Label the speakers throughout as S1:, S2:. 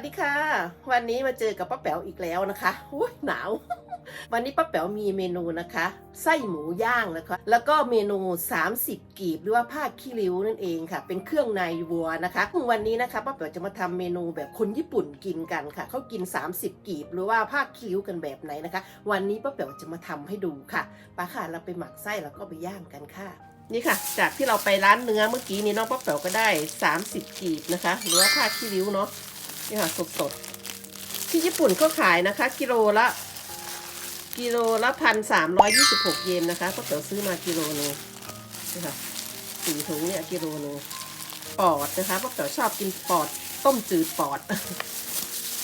S1: สดีค่ะ วันนี้มาเจอกับป้าแป๋วอีกแล้วนะคะอุ้ยหนาว วันนี้ป้าแป๋วมีเมนูนะคะไส้หมูย่างนะคะ แล้วก็เมนู 30 กีบหรือว่าผ้าขี้ริ้วนั่นเองค่ะ เป็นเครื่องในวัวนะคะวันนี้นะคะป้าแป๋วจะมาทำเมนูแบบคนญี่ปุ่นกินกันค่ะเขากิน 30 กีบ หรือว่าผ้าขี้ริ้วกันแบบไหนนะคะ วันนี้ป้าแป๋วจะมาทำให้ดูค่ะไปาค่ะเราไปหมักไส้แล้วก็ไปย่างกันค่ะนี่ค่ะ จากที่เราไปร้านเนื้อเมื่อกี้นี้น้องป้าแป๋วก็ได้ 30 กีบนะคะหรือว่าผ้าขี้ริ้วเนาะ นี่ค่ะสดๆที่ญี่ปุ่นก็ขายนะคะ กิโลละ กิโลละพันสามร้อยยี่สิบหกเยนนะคะก็เต๋อซื้อมากิโลนึงนี่ค่ะสี่ถุงเนี่ยกิโลนึงปอดนะคะเพราะเต๋อชอบกินปอดต้มจืดปอด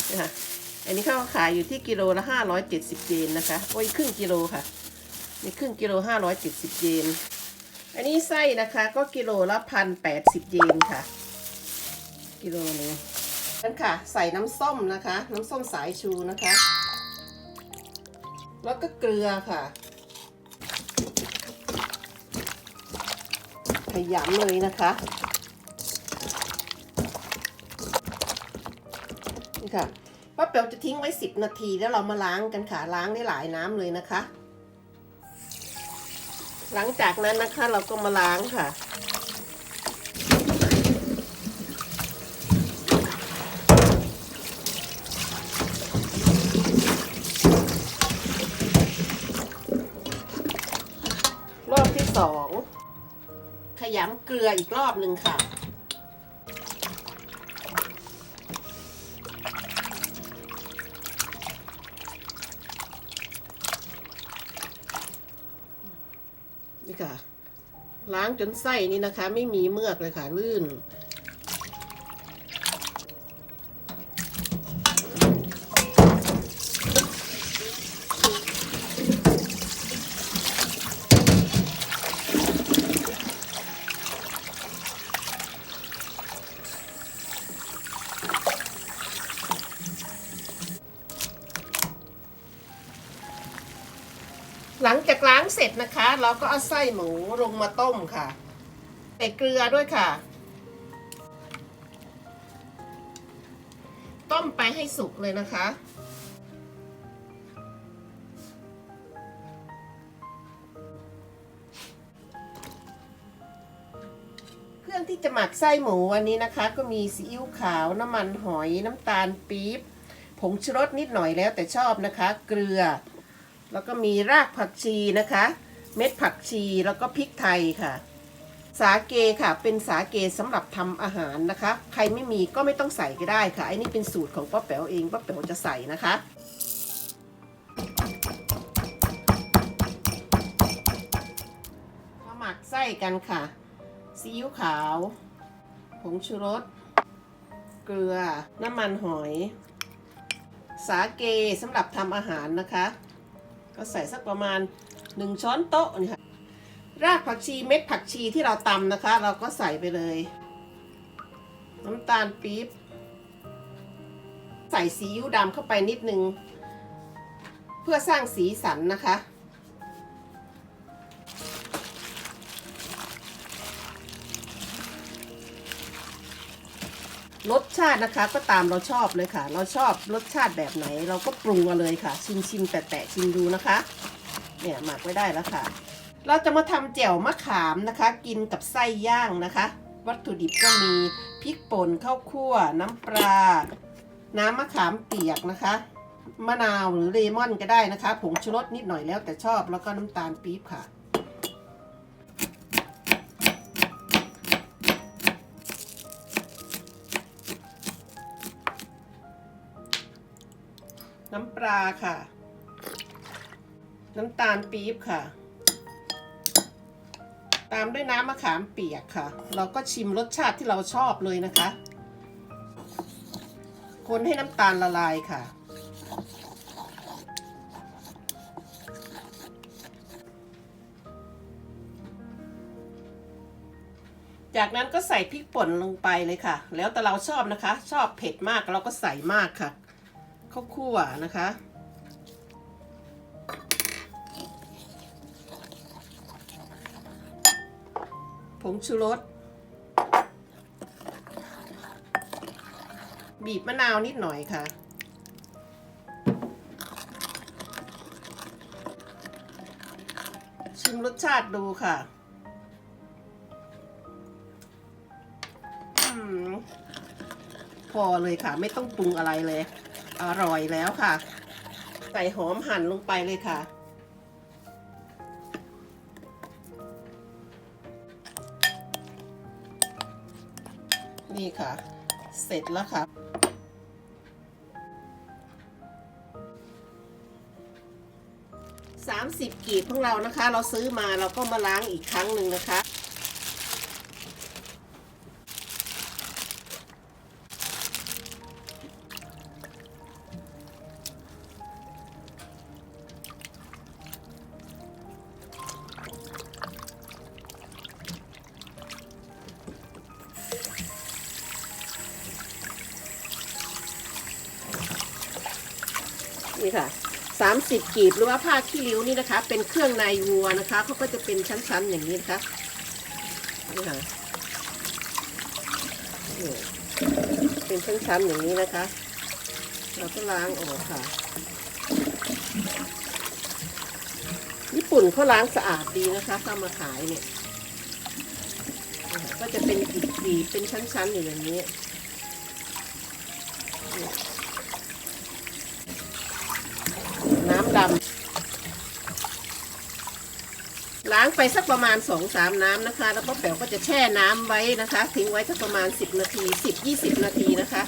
S1: นี่ค่ะอันนี้เขาขายอยู่ที่กิโลละห้าร้อยเจ็ดสิบเยนนะคะโอ้ยครึ่งกิโลค่ะนี่ครึ่งกิโลห้าร้อยเจ็ดสิบเยนอันนี้ไส้นะคะก็กิโลละพันแปดสิบเยนค่ะ กิโลนึง กันค่ะ ใส่น้ำส้มนะคะ น้ำส้มสายชูนะคะ แล้วก็เกลือค่ะ ขยำเลยนะคะนี่ค่ะป้าเปียวจะทิ้งไว้ 10 นาทีแล้วเรามาล้างกันค่ะ ล้างได้หลายน้ำเลยนะคะ หลังจากนั้นนะคะเราก็มาล้างค่ะ เกลืออีกรอบหนึ่งค่ะ นี่ค่ะ ล้างจนไส้นี่นะคะ ไม่มีเมือกเลยค่ะ ลื่น หลังจากล้างเสร็จนะคะ เราก็เอาไส้หมูลงมาต้มค่ะใส่เกลือด้วยค่ะ ต้มไปให้สุกเลยนะคะเครื่องที่จะหมักไส้หมูวันนี้นะคะ ก็มีซีอิ๊วขาวน้ำมันหอยน้ำตาลปี๊บผงชูรสนิดหน่อยแล้วแต่ชอบนะคะ เกลือ แล้วก็มีรากผักชีนะคะ เม็ดผักชีแล้วก็พริกไทยค่ะ สาเกค่ะ เป็นสาเกสำหรับทำอาหารนะคะ ใครไม่มีก็ไม่ต้องใส่ก็ได้ค่ะไอ้นี่เป็นสูตรของป้าแป๋วเองป้าแป๋วจะใส่นะคะมาหมักไส้กันค่ะซีอิ๊วขาว ผงชูรส เกลือ น้ำมันหอย สาเกสำหรับทำอาหารนะคะ ก็ใส่สักประมาณ 1 ช้อนโต๊ะนี่ค่ะรากผักชีเม็ดผักชีที่เราตำนะคะ เราก็ใส่ไปเลย น้ำตาลปี๊บใส่ซีอิ๊วดำเข้าไปนิดนึง เพื่อสร้างสีสันนะคะ รสชาตินะคะก็ตามเราชอบเลยค่ะ เราชอบรสชาติแบบไหน เราก็ปรุงมาเลยค่ะ ชิมชิมแตะแตะชิมดูนะคะ เนี่ยหมักไว้ได้แล้วค่ะ เราจะมาทำแจ่วมะขามนะคะ กินกับไส้ย่างนะคะ วัตถุดิบก็มีพริกป่นข้าวคั่ว น้ำปลา น้ำมะขามเปียกนะคะ มะนาวหรือเลมอนก็ได้นะคะ ผงชูรสนิดหน่อยแล้วแต่ชอบแล้วก็น้ำตาลปี๊บค่ะ น้ำปลาค่ะ น้ำตาลปี๊บค่ะ ตามด้วยน้ำมะขามเปียกค่ะ เราก็ชิมรสชาติที่เราชอบเลยนะคะ คนให้น้ำตาลละลายค่ะ จากนั้นก็ใส่พริกป่นลงไปเลยค่ะ แล้วแต่เราชอบนะคะ ชอบเผ็ดมากเราก็ใส่มากค่ะ ข้าวคั่วนะคะ ผงชูรส บีบมะนาวนิดหน่อยค่ะ ชิมรสชาติดูค่ะพอเลยค่ะ ไม่ต้องปรุงอะไรเลย อร่อยแล้วค่ะ ใส่หอมหั่นลงไปเลยค่ะ นี่ค่ะ เสร็จแล้วค่ะ30 กีบของเรานะคะ เราซื้อมาเราก็มาล้างอีกครั้งหนึ่งนะคะ 30 กีบหรือว่าผ้าขี้ริ้วนี่นะคะ เป็นเครื่องในวัวนะคะเขาก็จะเป็นชั้นๆอย่างนี้นะคะนี่ค่ะเป็นชั้นๆอย่างนี้นะคะ เราก็ล้างออกค่ะ ญี่ปุ่นเขาล้างสะอาดดีนะคะถ้ามาขายเนี่ย ก็จะเป็นกีบๆเป็นชั้นๆอยู่อย่างนี้ำดำ ล้างไปสักประมาณ2-3น้ำนะคะ แล้วก็แป๋วก็จะแช่น้ำไว้นะคะ ทิ้งไว้สักประมาณ 10 นาที 10-20 นาทีนะคะ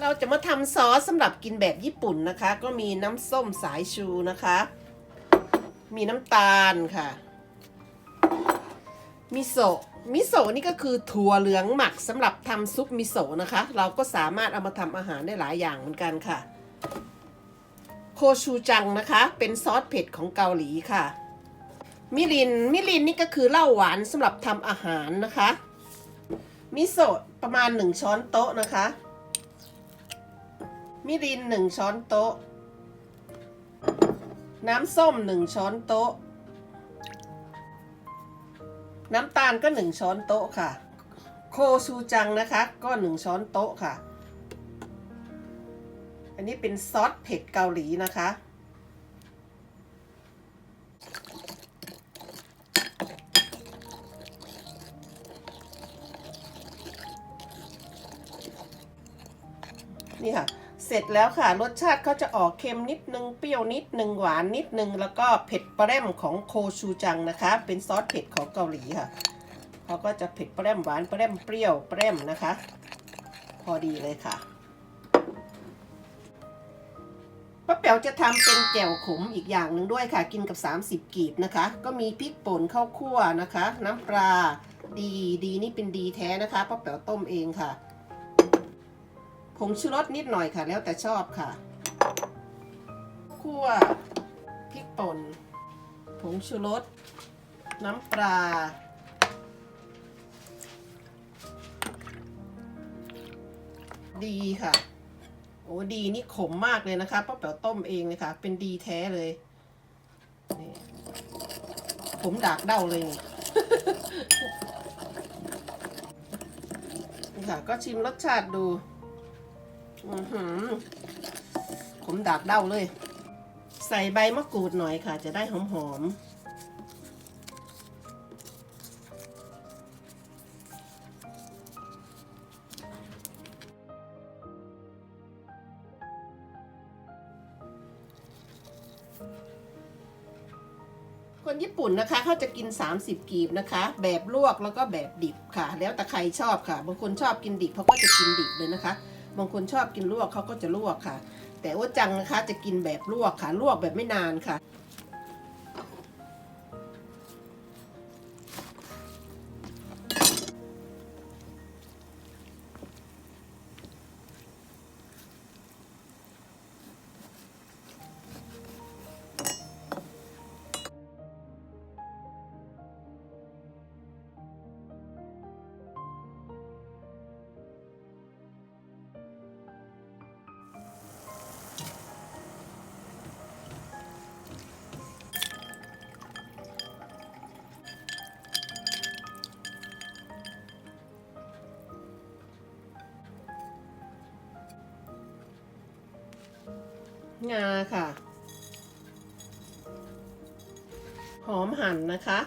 S1: เราจะมาทำซอสสำหรับกินแบบญี่ปุ่นนะคะ ก็มีน้ำส้มสายชูนะคะ มีน้ำตาลค่ะ มิโซะมิโซะนี่ก็คือถั่วเหลืองหมักสำหรับทำซุปมิโซะนะคะ เราก็สามารถเอามาทำอาหารได้หลายอย่างเหมือนกันค่ะโคชูจังนะคะ เป็นซอสเผ็ดของเกาหลีค่ะ มิริน มิรินนี่ก็คือเหล้าหวานสำหรับทำอาหารนะคะ มิโซะประมาณ1ช้อนโต๊ะนะคะ มิริน1ช้อนโต๊ะ น้ำส้ม1ช้อนโต๊ะ น้ำตาลก็1ช้อนโต๊ะค่ะ โคชูจังนะคะ ก็1ช้อนโต๊ะค่ะ อันนี้เป็นซอสเผ็ดเกาหลีนะคะ นี่ค่ะ เสร็จแล้วค่ะ รสชาติเขาจะออกเค็มนิดนึง เปรี้ยวนิดนึง หวานนิดนึง แล้วก็เผ็ดแปร่มของโคชูจังนะคะ เป็นซอสเผ็ดของเกาหลีค่ะ เขาก็จะเผ็ดแปร่มหวานแปร่มเปรี้ยวแปร่มนะคะ พอดีเลยค่ะป้าแป๋วจะทำเป็นแจ่วขมอีกอย่างหนึ่งด้วยค่ะ กินกับ 30 กีบนะคะ ก็มีพริกป่นข้าวคั่วนะคะ น้ำปลาดีดีนี่เป็นดีแท้นะคะป้าแป๋วต้มเองค่ะ ผงชูรสนิดหน่อยค่ะ แล้วแต่ชอบค่ะคั่วพริกป่น ผงชูรส น้ำปลา ดีค่ะ โอ้ดีนี่ขมมากเลยนะคะป้าแป๋วต้มเองเลยค่ะ เป็นดีแท้เลยนี่ผมดากเด้าเลยนี่ค่ะก็ชิมรสชาติดูือหือผมดากเด้าเลย ใส่ใบมะกรูดหน่อยค่ะ จะได้หอมๆคนญี่ปุ่นนะคะเขาจะกิน 30 กีบนะคะ แบบลวกแล้วก็แบบดิบค่ะ แล้วแต่ใครชอบค่ะ บางคนชอบกินดิบเขาก็จะกินดิบเลยนะคะ บางคนชอบกินลวกเขาก็จะลวกค่ะ แต่โอจังนะคะจะกินแบบลวกค่ะ ลวกแบบไม่นานค่ะ งาค่ะ หอมหั่นนะคะ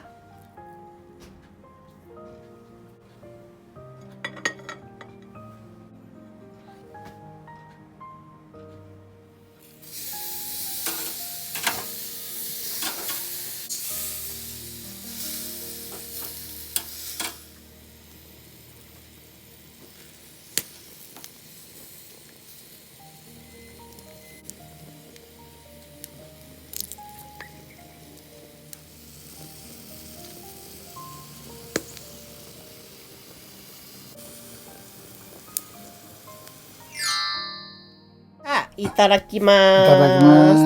S1: อิตารากิมา
S2: いただきます。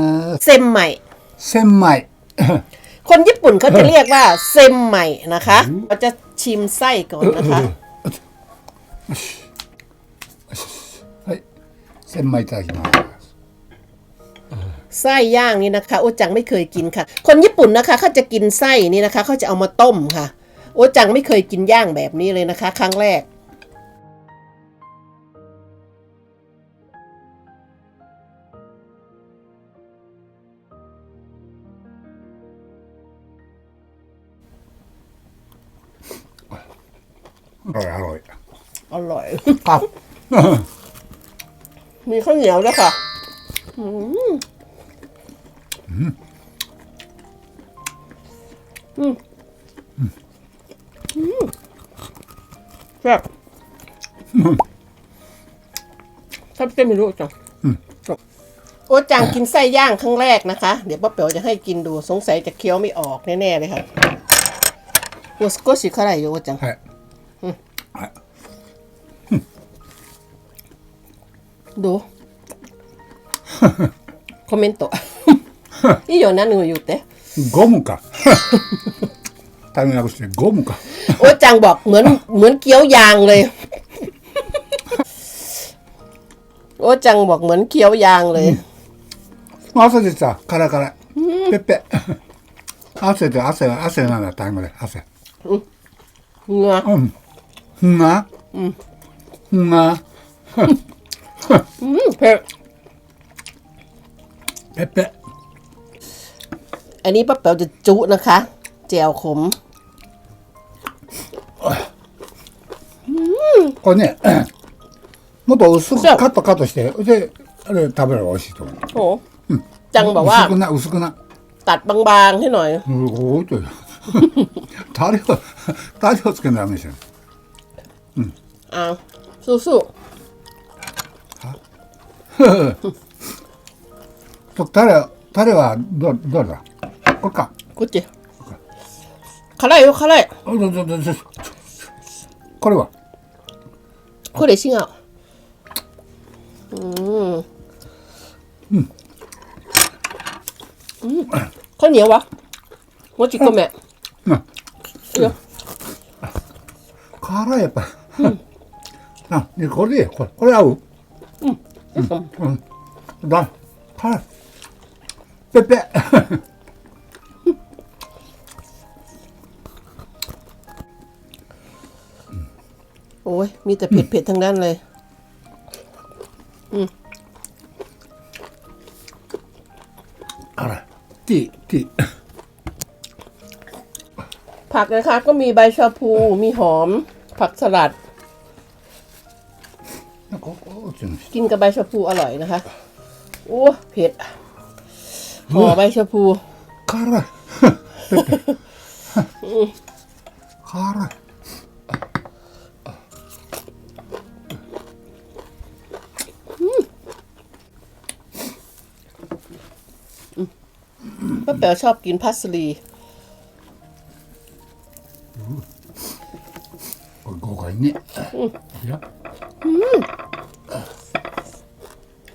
S1: เซมใหม่
S2: 千枚。
S1: คนญี่ปุ่นเขาจะเรียกว่าเซมใหม่นะคะเราจะชิมไส้ก่อนนะคะ
S2: はい。千枚いただきます。
S1: ไส้ย่างนี่นะคะโอจังไม่เคยกินค่ะ คนญี่ปุ่นนะคะเขาจะกินไส้นี่นะคะเขาจะเอามาต้มค่ะ โอจังไม่เคยกินย่างแบบนี้เลยนะคะ ครั้งแรก
S2: อร่อยอร่อย
S1: อร่อย
S2: ครับ
S1: มีข้าวเหนียวด้วยค่ะอืมอืมอืมแซ่บชอบเส้นไม่รู้จังโอ้จังกินไส้ย่างครั้งแรกนะคะ เดี๋ยวป้าเป๋วจะให้กินดูสงสัยจะเคี้ยวไม่ออกแน่ๆเลยค่ะโอ้สกอชิคาไรอยู่โอ้จัง どうコメント。いいよ、何を言って。
S2: ゴムか。食べなくしてゴムか。
S1: โอ้จังบอกเหมือนเหมือนเกี๊ยวยางเลย โอ้จังบอกเหมือนเคี้ยวยางเลย
S2: 汗でさ、カラカラ。ペッペ。汗で汗が汗なんだタイムで汗。
S1: เหงือ
S2: うん。ふんが。うん。ふんが。
S1: อืมเผ็ด
S2: ペッペ。
S1: อันนี้ป้าแป๋วจะจุนะคะ แจวขม
S2: これね、もっと薄く
S1: そう
S2: カットカットして、で、あれ食べれば美味しいと思う。
S1: โอ้จังบอกว่า
S2: 薄くな、薄くな。
S1: ตัดบางๆให้หน่อย
S2: すごいとよ。タレを、タレをつけなダメですよ。
S1: อ้าวสู้
S2: と タレ、タレはど、どれだこれか。
S1: ๆกุจิ辛いよ辛い
S2: あどどどどこれは
S1: これ違ううんうんข้าวเหนียววะโมจิโกเมะ
S2: うん。
S1: いいよ
S2: 辛いやっぱり。あ、ね、これでいいよこれ、これ合ううん。 ร้อนข้
S1: โอ้ย มีแต่เผ็ดเผ็ดทั้งนั้นเลย
S2: อืมอะไรจีจี
S1: ผักนะคะ ก็มีใบชะพู มีหอม ผักสลัด กินกับใบชะพูอร่อยนะคะโอ้เผ็ดห่อใบชะพู
S2: คาร่าคาร่า
S1: ป้าแป๋วชอบกินพัสลี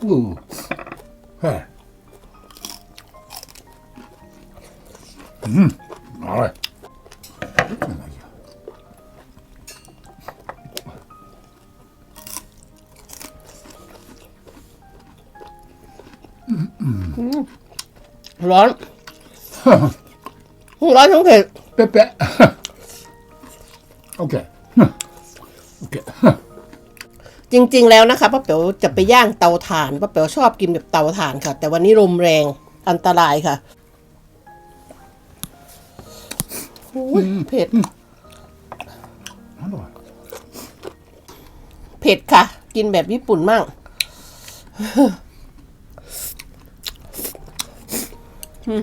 S1: 음. 해. 음.
S2: 아. 음. 란. 란 형태. 빼빼. 오케이.
S1: จริง ๆ แล้วนะคะป้าเป๋วจะไปย่างเตาถ่านป้าเป๋วชอบกินแบบเตาถ่านค่ะ แต่วันนี้ลมแรงอันตรายค่ะเผ็ดเผ็ดค่ะ กินแบบญี่ปุ่นมั่งอืม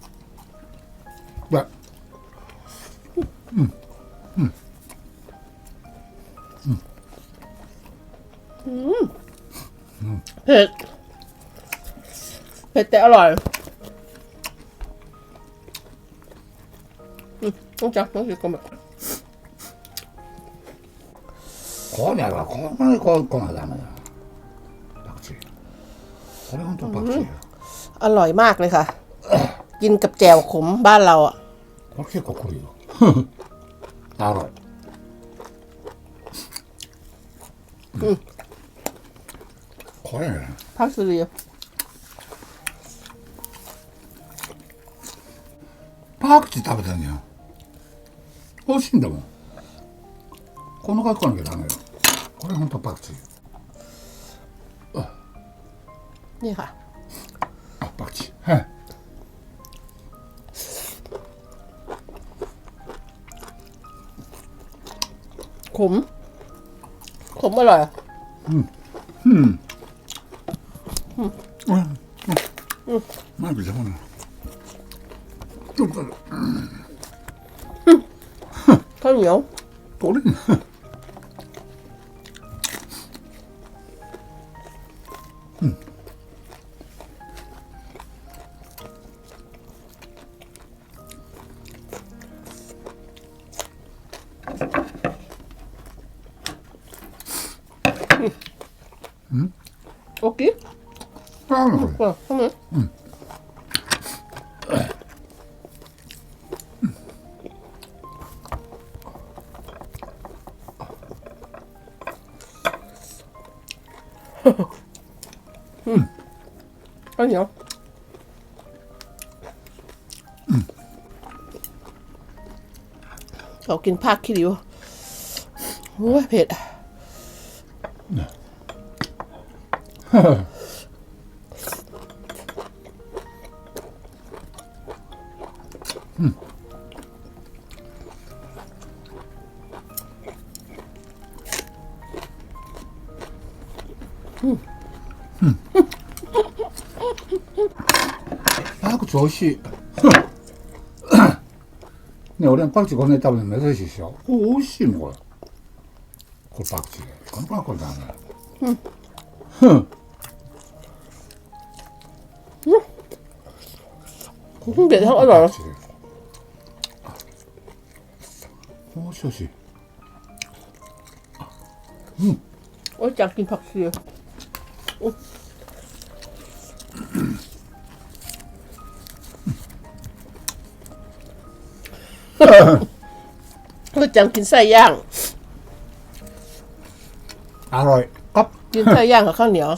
S1: ผ็ดแต่อร่อยอืมต้องจับต้องคือกลมอ่ะ
S2: これはこんなにこうこなダメだパクチーこれ本当パクチーよ
S1: อร่อยมากเลยค่ะ กินกับแจ่วขมบ้านเราอ่ะ
S2: これ結構来るよあらうんこれね
S1: พักสุรี
S2: パクチー食べてんねよ美味しいんだもんこの格好なきゃダメよこれ本当パクチー
S1: นี่ค่ะ
S2: あパクチーはい
S1: ขม ขมอร่อย
S2: マイク邪魔なのちょっと
S1: ข้าว 좀 가요.
S2: 그럼요.
S1: 돌이 อืมข้าวเหนียวเรากินภาคขี้ริ้วโอ้ยเผ็ด
S2: 몇시 네, 오랜 박쥐 건넸다면 몇 시시오? 오시 뭐야? 꼴박쥐. 꼴박꼴다네. 응. 응. 고기 이상하지 않아? 오시 오시. 응. 어째
S1: 아낀 박쥐. 어. พ่อจังกินไส้ย่าง
S2: อร่อยครับ
S1: กินไส้ย่างกับข้าวเหนียว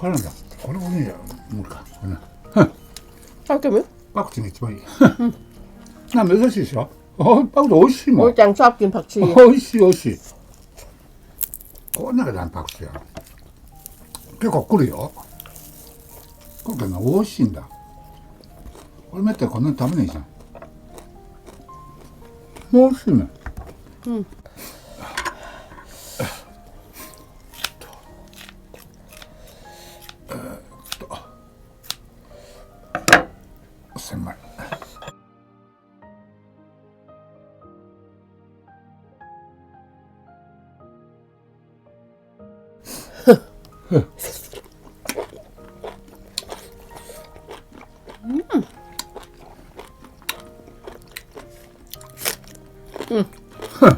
S2: 큰일 난다. 어느 분이야? 뭘까? 오늘 ข้าวเกลือ 빵꾸치는 있지 뭐. 나몇 살씩 있어? 어, 빵도 오이씨
S1: พ่อ 뭐. จังชอบกินผักชี
S2: 오이씨 오이씨. こんながパクチーや結構くるよ。今回ね美味しいんだ。俺めったらこんなに食べないじゃん。美味しいね。うん。
S1: สา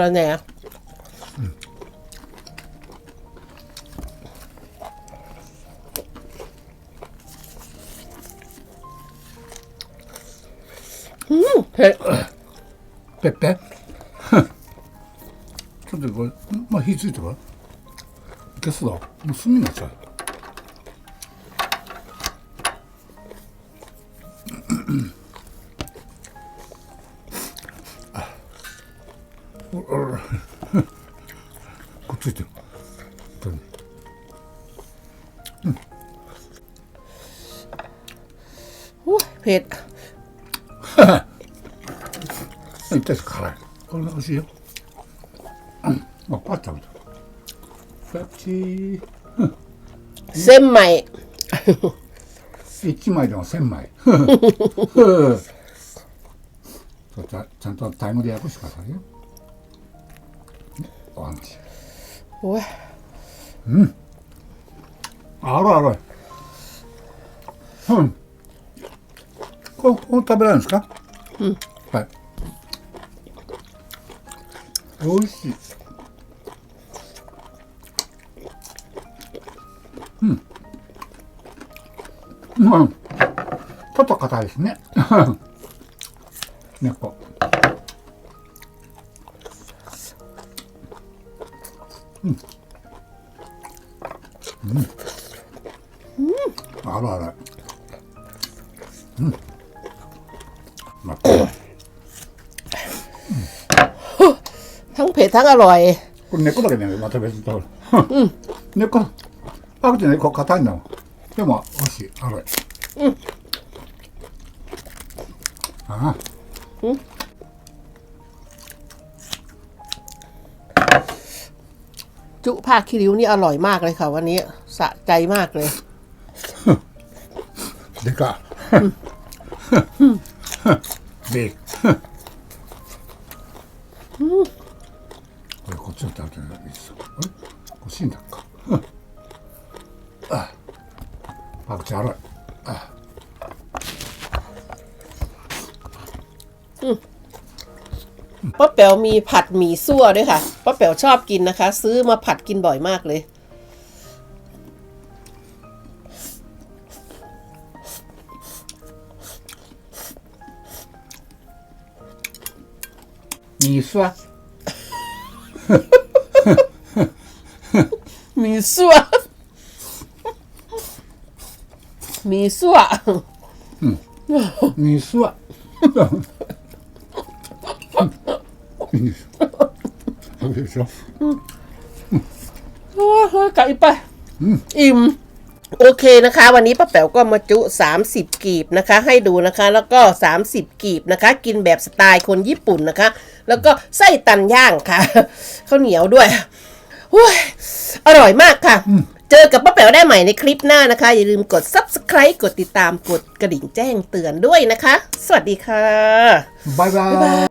S1: ระแหน่อืมเผ็ด
S2: ペッペちょっとこれまあ火ついてか消すだもう炭になっちゃう。あっ
S1: うん。
S2: うん確か辛いこれ美味しいよ。うん。あパッチャみた。いパッチー
S1: 千枚。
S2: 一枚でも千枚。そうちゃちゃんとタイムで訳しかさいよ、ね、ん話お
S1: い。うん。
S2: あらあらうん。こ食べられるんですか？うん。美味しい。うん。うん。ちょっと硬いですね。猫
S1: ทั้งเผ็ดทั้งอร่อย
S2: これ根っこだけねまた別に食べる根っこパクチーの根っこ硬いんだもんでも美味しいあれうんああ
S1: จุผ้าคิริ้วนี่อร่อยมากเลยค่ะ วันนี้สะใจมากเลย
S2: でかで
S1: ป๋วมีผัดหมี่ซั่วด้วยค่ะป้าแป๋วชอบกินนะคะ ซื้อมาผัดกินบ่อยมากเลยหมีซั่วหมีซั่ว
S2: หมีซั่วหมีซั่ว โอา
S1: ไปซะโหกลับไป อิ่ม โอเคนะคะ วันนี้ป้าแป๋วก็มาจุ 30 กีบนะคะ ให้ดูนะคะ แล้วก็ 30 กีบนะคะ กินแบบสไตล์คนญี่ปุ่นนะคะ แล้วก็ไส้ตันย่างค่ะข้าวเหนียวด้วยห้ยอร่อยมากค่ะ เจอกับป้าแป๋วได้ใหม่ในคลิปหน้านะคะ อย่าลืมกด subscribe กดติดตามกดกระดิ่งแจ้งเตือนด้วยนะคะ สวัสดีค่ะ
S2: บ๊ายบาย